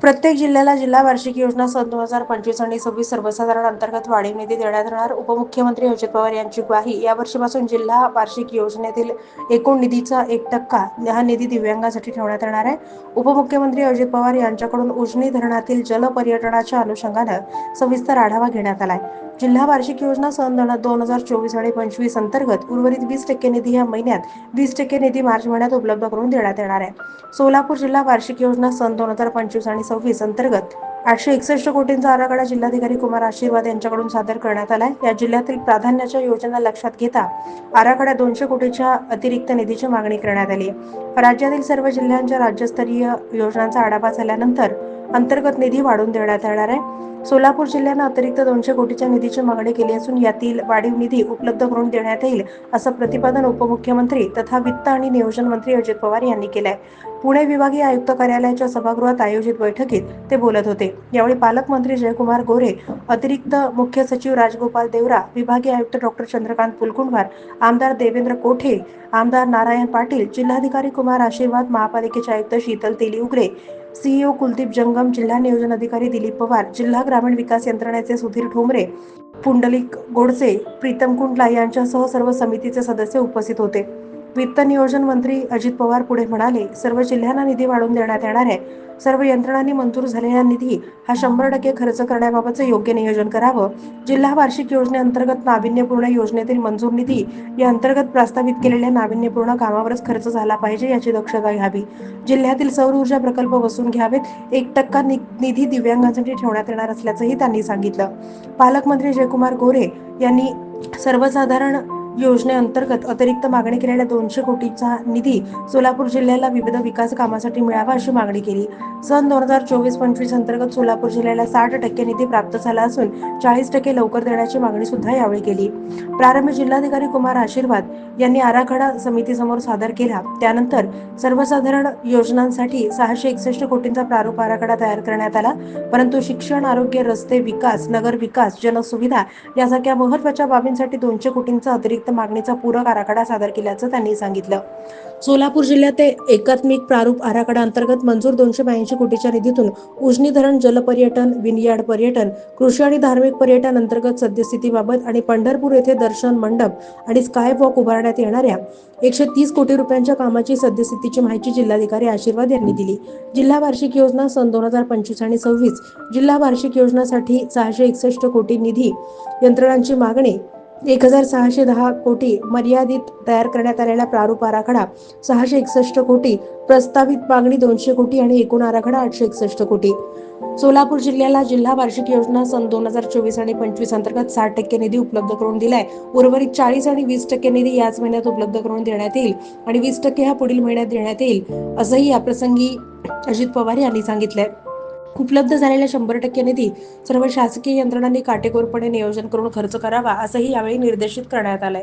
प्रत्येक जिल्ह्याला जिल्हा वार्षिक योजना सन दोन हजार पंचवीस आणि सव्वीस सर्वसाधारण अंतर्गत वाढीव निधी देण्यात येणार उपमुख्यमंत्री अजित पवार यांची ग्वाही. या वर्षीपासून जिल्हा वार्षिक योजनेतील एकूण निधीचा एक टक्का हा निधी दिव्यांगासाठी ठेवण्यात येणार आहे. उपमुख्यमंत्री अजित पवार यांच्याकडून उजनी धरणातील जलपर्यटनाच्या अनुषंगानं सविस्तर आढावा घेण्यात आलाय. जिल्हा वार्षिक योजना सन दोन हजार चोवीस आणि पंचवीस अंतर्गत उर्वरित वीस टक्के निधी या महिन्यात वीस टक्के निधी मार्च महिन्यात उपलब्ध करून देण्यात येणार आहे. सोलापूर जिल्हा वार्षिक योजना सन दोन हजार पंचवीस आणि सव्वीस अंतर्गत आठशे एकसष्ट कोटींचा आराखडा जिल्हाधिकारी कुमार आशीर्वाद यांच्याकडून सादर करण्यात आलाय. या जिल्ह्यातील प्राधान्याच्या योजना लक्षात घेता आराखड्यात दोनशे कोटीच्या अतिरिक्त निधीची मागणी करण्यात आली. आहे राज्यातील सर्व जिल्ह्यांच्या राज्यस्तरीय योजनांचा आढावा झाल्यानंतर अंतर्गत निधी वाढवून देण्यात येणार आहे. सोलापूर जिल्ह्यानं अतिरिक्त दोनशे कोटीच्या निधीची मागणी केली असून यातील वाढीव निधी उपलब्ध करून देण्यात येईल असं प्रतिपादन उपमुख्यमंत्री तथा वित्त आणि नियोजन मंत्री अजित पवार यांनी केलंय. पुणे विभागीय आयुक्त कार्यालयाच्या सभागृहात आयोजित बैठकीत ते बोलत होते. यावेळी पालकमंत्री जयकुमार गोरे अतिरिक्त मुख्य सचिव राजगोपाल देवरा विभागीय आयुक्त डॉक्टर चंद्रकांत पुलकुंडवार आमदार देवेंद्र कोठे आमदार नारायण पाटील जिल्हाधिकारी कुमार आशीर्वाद महापालिकेचे आयुक्त शीतल तेली उगरे सीईओ कुलदीप जंगम जिल्हा नियोजन अधिकारी दिलीप पवार जिल्हा ग्रामीण विकास यंत्रणेचे सुधीर ठोंबरे पुंडलिक गोडसे प्रीतम कुंडला यांच्यासह सर्व समितीचे सदस्य उपस्थित होते. वित्त नियोजन मंत्री अजित पवार पुढे म्हणाले सर्व जिल्ह्यांना निधी वाढवून देण्यात येणार आहे. सर्व यंत्रणांनी मंजूर झालेला निधी हा शंभर टक्के खर्च करण्याबाबतचं योग्य नियोजन करावं. जिल्हा वार्षिक योजनेअंतर्गत नाविन्यपूर्ण योजनेतील मंजूर निधी या अंतर्गत प्रस्तावित केलेल्या नाविन्यपूर्ण कामावरच खर्च झाला पाहिजे याची दक्षता घ्यावी. जिल्ह्यातील सौर ऊर्जा प्रकल्प बसून घ्यावेत. एक टक्का नि- निधी दिव्यांगांसाठी ठेवण्यात येणार असल्याचंही त्यांनी सांगितलं. पालकमंत्री जयकुमार गोरे यांनी सर्वसाधारण योजनेअंतर्गत अतिरिक्त मागणी केलेल्या दोनशे कोटीचा निधी सोलापूर जिल्ह्याला विविध विकास कामासाठी मिळावा अशी मागणी केली. सन दोन हजार चोवीस पंचवीस अंतर्गत सोलापूर जिल्ह्याला साठ टक्के निधी प्राप्त झाला असून चाळीस टक्के लवकर देण्याची मागणी सुद्धा यावेळी केली. प्रारंभी जिल्हाधिकारी कुमार आशीर्वाद यांनी आराखडा समितीसमोर सादर केला. त्यानंतर सर्वसाधारण योजनांसाठी सहाशे एकसष्ट कोटींचा प्रारूप आराखडा तयार करण्यात आला. परंतु शिक्षण आरोग्य रस्ते विकास नगर विकास जनसुविधा यासारख्या महत्त्वाच्या बाबींसाठी दोनशे कोटींचा अतिरिक्त मागणीचा पूरक आराखडा सादर केल्याचं त्यांनी सांगितलं. सोलापूर जिल्ह्यात ते एकात्मिक प्रारूप आराखडा अंतर्गत मंजूर दोनशे ब्याऐंशी कोटीच्या निधीतून उजनी धरण जलपर्यटन विनयार्ड पर्यटन कृषी आणि धार्मिक पर्यटन अंतर्गत सद्यस्थितीबाबत आणि पंढरपूर येथे दर्शन मंडप आणि स्काय वॉक उभारण्यात येणाऱ्या एकशे तीस कोटी रुपयांच्या कामाची सद्यस्थितीची माहिती जिल्हाधिकारी आशीर्वाद यांनी दिली. जिल्हा वार्षिक योजना सन दोन हजार पंचवीस आणि सव्वीस जिल्हा वार्षिक योजनासाठी सहाशे एकसष्ट कोटी निधी यंत्रणांची मागणी एक हजार सहाशे दहा कोटी मर्यादित तयार करण्यात आलेला प्रारूप आराखडा सहाशे एकसष्ट कोटी प्रस्तावित मागणी दोनशे कोटी आणि एकूण आराखडा आठशे एकसष्ट कोटी. सोलापूर जिल्ह्याला जिल्हा वार्षिक योजना सन दोन हजार चोवीस आणि पंचवीस अंतर्गत साठ टक्के निधी उपलब्ध करून दिलाय. उर्वरित चाळीस आणि वीस टक्के निधी याच महिन्यात उपलब्ध करून देण्यात येईल आणि वीस टक्के हा पुढील महिन्यात देण्यात येईल असंही याप्रसंगी अजित पवार यांनी सांगितलंय. उपलब्ध झालेल्या शंभर टक्के निधी सर्व शासकीय यंत्रणांनी काटेकोरपणे नियोजन करून खर्च करावा असंही यावेळी निर्देशित करण्यात आलंय.